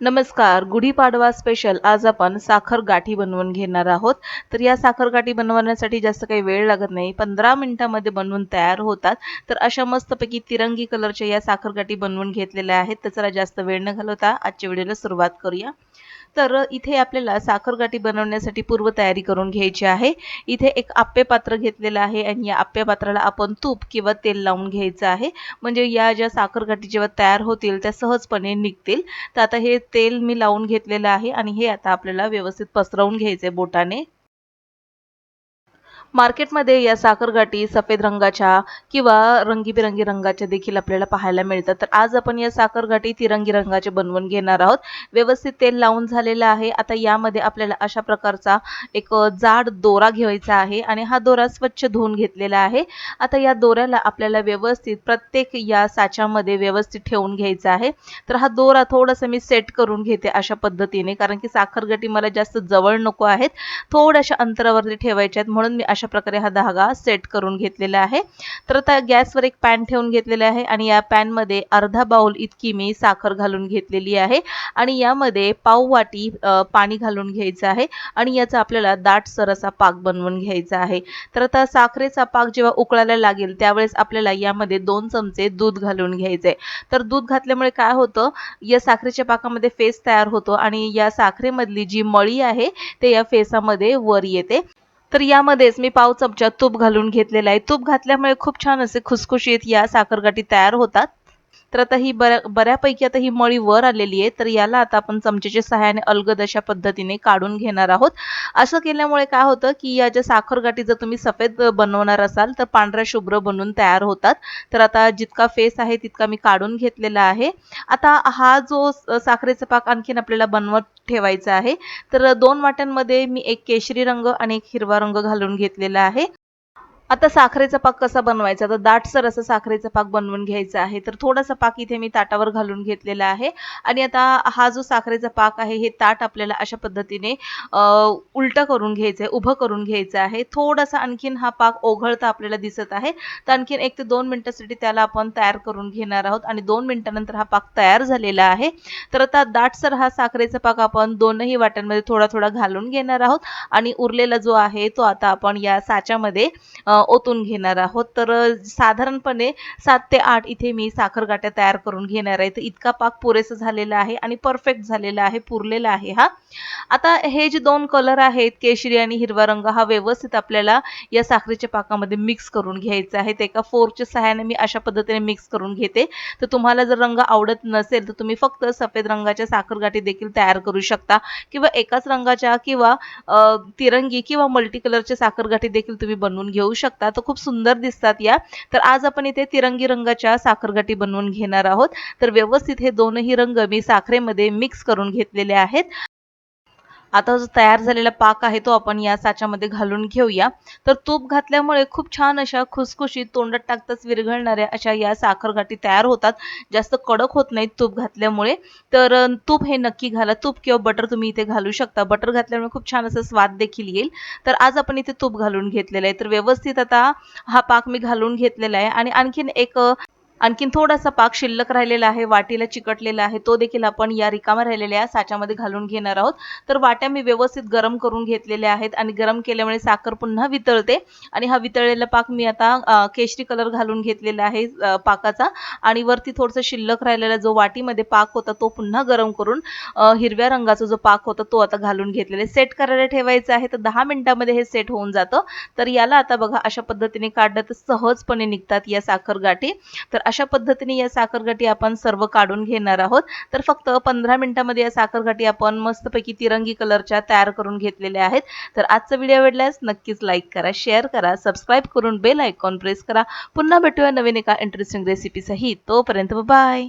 नमस्कार गुढीपाडवा स्पेशल आज आपण साखर गाठी बनवून घेणार आहोत. तर या साखर गाठी बनवण्यासाठी जास्त काही वेळ लागत नाही. पंधरा मिनिटामध्ये बनवून तयार होतात. तर अशा मस्तपैकी तिरंगी कलरच्या या साखर गाठी बनवून घेतलेल्या आहेत. तर चला जास्त वेळ न घालवता आजच्या व्हिडिओला सुरुवात करूया. तर इथे आपल्याला साखरगाठी बनवण्यासाठी पूर्वतयारी करून घ्यायची आहे. इथे एक आप्पे पात्र घेतलेलं आहे आणि या आप्पे पात्राला आपण तूप किंवा तेल लावून घ्यायचं आहे. म्हणजे या ज्या साखरगाठी जेव्हा तयार होतील त्या सहजपणे निघतील. तर आता हे तेल मी लावून घेतलेलं आहे आणि हे आता आपल्याला व्यवस्थित पसरवून घ्यायचं आहे बोटाने. मार्केटमध्ये या साखरगाठी सफेद रंगाच्या किंवा रंगीबेरंगी रंगाच्या देखील आपल्याला पाहायला मिळतात. तर आज आपण या साखरगाठी तिरंगी रंगाचे बनवून घेणार आहोत. व्यवस्थित तेल लावून झालेलं आहे. आता यामध्ये आपल्याला अशा प्रकारचा एक जाड दोरा घ्यायचा आहे आणि हा दोरा स्वच्छ धुवून घेतलेला आहे. आता या दोऱ्याला आपल्याला व्यवस्थित प्रत्येक या साच्यामध्ये व्यवस्थित ठेवून घ्यायचा आहे. तर हा दोरा थोडासा मी सेट करून घेते अशा पद्धतीने कारण की साखरगटी मला जास्त जवळ नको आहेत. थोड्याशा अंतरावरती ठेवायच्या आहेत. म्हणून मी अशा अशा प्रकारे हा धागा सेट करून घेतलेला आहे. तर आता गॅसवर एक पॅन ठेवून घेतलेला आहे आणि या पॅनमध्ये अर्धा बाउल इतकी मी साखर घालून घेतलेली आहे. आणि यामध्ये पाव वाटी पाणी घालून घ्यायचं आहे आणि याचा आपल्याला दाटसर असा पाक बनवून घ्यायचा आहे. तर आता साखरेचा पाक जेव्हा उकळायला लागेल त्यावेळेस आपल्याला यामध्ये दोन चमचे दूध घालून घ्यायचे तर दूध घातल्यामुळे काय होतं या साखरेच्या पाकामध्ये फेस तयार होतो आणि या साखरेमधली जी मळी आहे ते या फेसामध्ये वर येते. तर यामध्येच मी पाव चमचा तूप घालून घेतलेला आहे. तूप घातल्यामुळे खूप छान असे खुसखुशीत या साखरगाठी तयार होतात. तर आता ही बऱ्या बऱ्यापैकी आता ही मळी वर आलेली आहे. तर याला आता आपण चमचेच्या सहाय्याने अलगद अशा पद्धतीने काढून घेणार आहोत. असं केल्यामुळे काय होतं की या ज्या साखर गाठी जर तुम्ही सफेद बनवणार असाल तर पांढऱ्या शुभ्र बनून तयार होतात. तर आता जितका फेस आहे तितका मी काढून घेतलेला आहे. आता हा जो साखरेचा पाक आणखीन आपल्याला बनवत ठेवायचा आहे. तर दोन वाट्यांमध्ये मी एक केशरी रंग आणि एक हिरवा रंग घालून घेतलेला आहे. आता साखरेचा पाक कसा बनवायचा? तर दाटसर असं साखरेचा पाक बनवून घ्यायचा आहे. तर थोडासा पाक इथे मी ताटावर घालून घेतलेला आहे. आणि आता हा जो साखरेचा पाक आहे हे ताट आपल्याला अशा पद्धतीने उलट करून घ्यायचं आहे उभं करून घ्यायचं आहे. थोडासा आणखीन हा पाक ओघळता आपल्याला दिसत आहे. तर आणखीन एक ते दोन मिनिटासाठी त्याला आपण तयार करून घेणार आहोत. आणि दोन मिनिटानंतर हा पाक तयार झालेला आहे. तर आता दाटसर हा साखरेचा पाक आपण दोनही वाट्यांमध्ये थोडा थोडा घालून घेणार आहोत. आणि उरलेला जो आहे तो आता आपण या साच्यामध्ये ओतून घेणार आहोत. तर साधारणपणे सात ते आठ इथे मी साखर गाठ्या तयार करून घेणार आहे. तर इतका पाक पुरेसा झालेला आहे आणि परफेक्ट झालेला आहे पुरलेला आहे हा. आता हे जे दोन कलर आहेत केशरी आणि हिरवा रंग हा व्यवस्थित आपल्याला या साखरेच्या पाकामध्ये मिक्स करून घ्यायचा आहे. ते एका फोरच्या सहाय्याने मी अशा पद्धतीने मिक्स करून घेते. तर तुम्हाला जर रंग आवडत नसेल तर तुम्ही फक्त सफेद रंगाच्या साखर गाठी देखील तयार करू शकता. किंवा एकाच रंगाच्या किंवा तिरंगी किंवा मल्टी कलरच्या साखर गाठी देखील तुम्ही बनवून घेऊ शकता. शकता. तर खूप सुंदर दिसतात या. तर आज आपण इथे तिरंगी रंगाच्या साखरगाठी बनवून घेणार आहोत. तर व्यवस्थित हे दोनही रंग मी साखरेमध्ये मिक्स करून घेतलेले आहेत. आता जो तयार झालेला पाक आहे तो आपण या साच्यामध्ये घालून घेऊया. तर तूप घातल्यामुळे खूप छान अशा खुसखुशीत तोंडात टाकताच विरघळणाऱ्या अशा या साखरगाठी तयार होतात. जास्त कडक होत नाहीत तूप घातल्यामुळे. तर तूप हे नक्की घाला. तूप किंवा बटर तुम्ही इथे घालू शकता. बटर घातल्यामुळे खूप छान असं स्वाद देखील येईल. तर आज आपण इथे तूप घालून घेतलेलं आहे. तर व्यवस्थित आता हा पाक मी घालून घेतलेला आहे. आणि आणखीन एक आणखीन थोडासा पाक शिल्लक राहिलेला आहे वाटीला चिकटलेला आहे तो देखील आपण या रिकामा राहिलेल्या साच्यामध्ये घालून घेणार आहोत. तर वाट्या मी व्यवस्थित गरम करून घेतलेल्या आहेत आणि गरम केल्यामुळे साखर पुन्हा वितळते आणि हा वितळलेला पाक मी आता केशरी कलर घालून घेतलेला आहे पाकाचा. आणि वरती थोडंसं शिल्लक राहिलेला जो वाटीमध्ये पाक होता तो पुन्हा गरम करून हिरव्या रंगाचा जो पाक होता तो आता घालून घेतलेला सेट करायला ठेवायचं आहे तर दहा मिनिटामध्ये हे सेट होऊन जातं. तर याला आता बघा अशा पद्धतीने काढलं तर सहजपणे निघतात या साखर गाठी. तर अशा पद्धतीने या साखरगाठी आपण सर्व काढून घेणार आहोत. तर फक्त पंधरा मिनिटामध्ये या साखरगाठी आपण मस्तपैकी तिरंगी कलरच्या तयार करून घेतलेल्या आहेत. तर आजचा व्हिडिओ आवडल्यास नक्कीच लाईक करा शेअर करा सबस्क्राईब करून बेल आयकॉन प्रेस करा. पुन्हा भेटूया नवीन एका इंटरेस्टिंग रेसिपीसही तोपर्यंत बाय